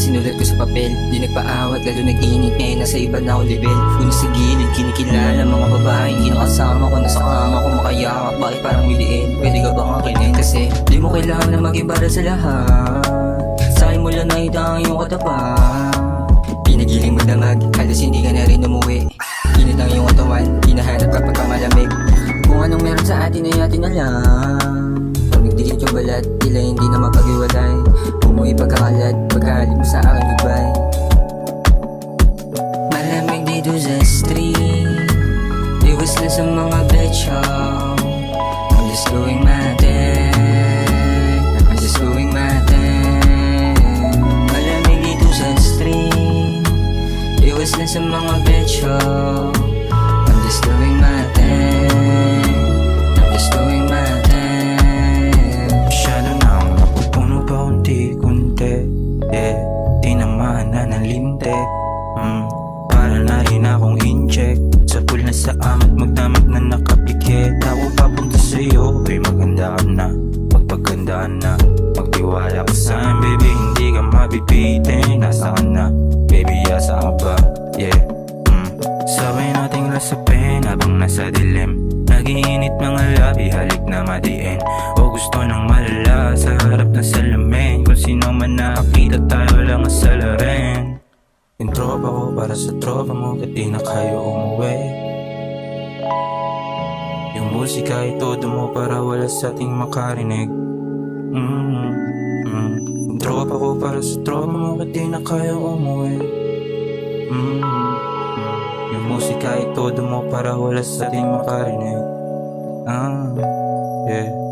sinulat ko sa papel Di nagpaawat, lalo nag-init Ngayon nasa iba na ako level. Una sa gilid, kinikilala Mga babae, hindi nakasama ko Nasa kama ko makayakap Bakit parang miliin? Pwede ka bang akinin? Kasi di mo kailangan na para sa lahat. Sa akin mo lang nakita ang iyong katapat Pinagiling mo damag, halos hindi ka na rin umuwi. Init ang iyong katawan, hinahanap kapag ka malamig Kung anong meron sa atin ay atin na lang. Pag nagdikit yung balat, tila hindi na mapag-iwalay. Umuwi pagkakalat, Sa street Iwas na sa mga betcha I'm just doing my thing I'm just doing my thing Malamig dito sa street Iwas na sa mga betcha I'm just doing my thing I'm just doing my thing Masyado na akong napupuno pa unti-kunti. Yeah, di na lintik mm, magdamag na nakapikit Ako papunta sa'yo, ay maganda ka na Magpagandaan na. Magtiwala ka sa akin, baby, hindi ka mabibitin Nasa ka na, baby, asa ka ba? Yeah, mm. Sabay nating lasapin habang nasa dilim. Nagiinit mga labi, halik na madiin. O gusto ng malala sa harap ng salamin Kung sino man nakakita tayo lang ang salarin Yung tropa ko para sa tropa mo Ba't di na kayo umuwi? Musika ay todo mo para wala sa ating makarinig mm, mm. Tropa ko para sa tropa mo Ba't di na kayo umuwi? Mm, mm. Yung musika ay todo mo para wala sa ating makarinig Ah, yeah